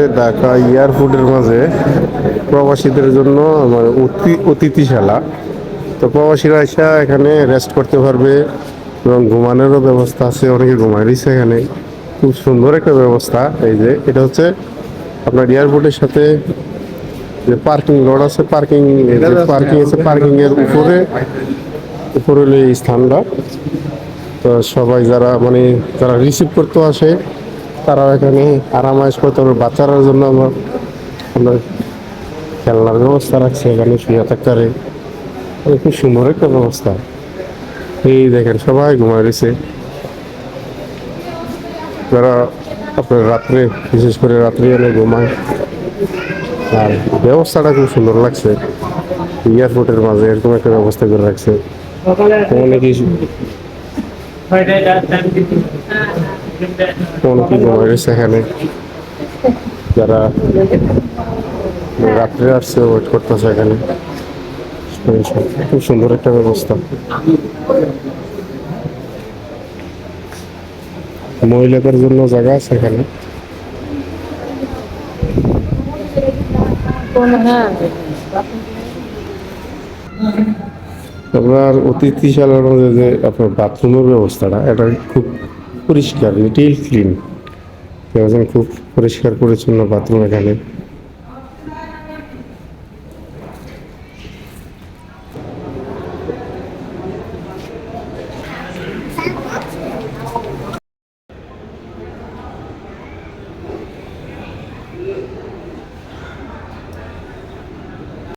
ঢাকা এয়ারপোর্টের মাঝে প্রবাসীদের জন্য মানে অতি- অতিথিশালা। তো প্রবাসীরা এসে এখানে রেস্ট করতে পারবে এবং ঘুমানোরও ব্যবস্থা আছে, অনেকে ঘুমায় দিচ্ছে এখানে। খুব সুন্দর একটা ব্যবস্থা। এই যে, এটা হচ্ছে আপনার এয়ারপোর্টের সাথে যে পার্কিং লট আছে পার্কিং পার্কিং আছে পার্কিং এর উপরে উপরে এই স্থানটা। তো সবাই যারা মানে যারা রিসিভ করতে আসে তারা এখানে আরামায়েশ করতে পারবে। বাচ্চারার জন্য আমার আমরা খেলনার ব্যবস্থা রাখছি, এখানে শুয়ে থাকতে খুব সুন্দর একটা ব্যবস্থা। এই দেখেন, সবাই ঘুমায় রয়েছে। যারা আপনার রাত্রে, বিশেষ করে রাত্রে এনে ঘুমায়, আর ব্যবস্থাটা খুব সুন্দর লাগছে। এয়ারপোর্টের মাঝে এরকম একটা ব্যবস্থা করে রাখছে। অনেকেই ঘুমায় রয়েছে এখানে যারা রাত্রে আসছে ওয়েট করতেছে এখানে। খুব সুন্দর একটা ব্যবস্থা। মহিলাদের জন্য জায়গা আছে এখানে। আপনার অতিথিশালার মধ্যে যে আপনার বাথরুমের ব্যবস্থাটা, এটা খুব পরিষ্কার মানে রিটেল ক্লিন। একজন খুব পরিষ্কার পরিচ্ছন্ন বাথরুম এখানে।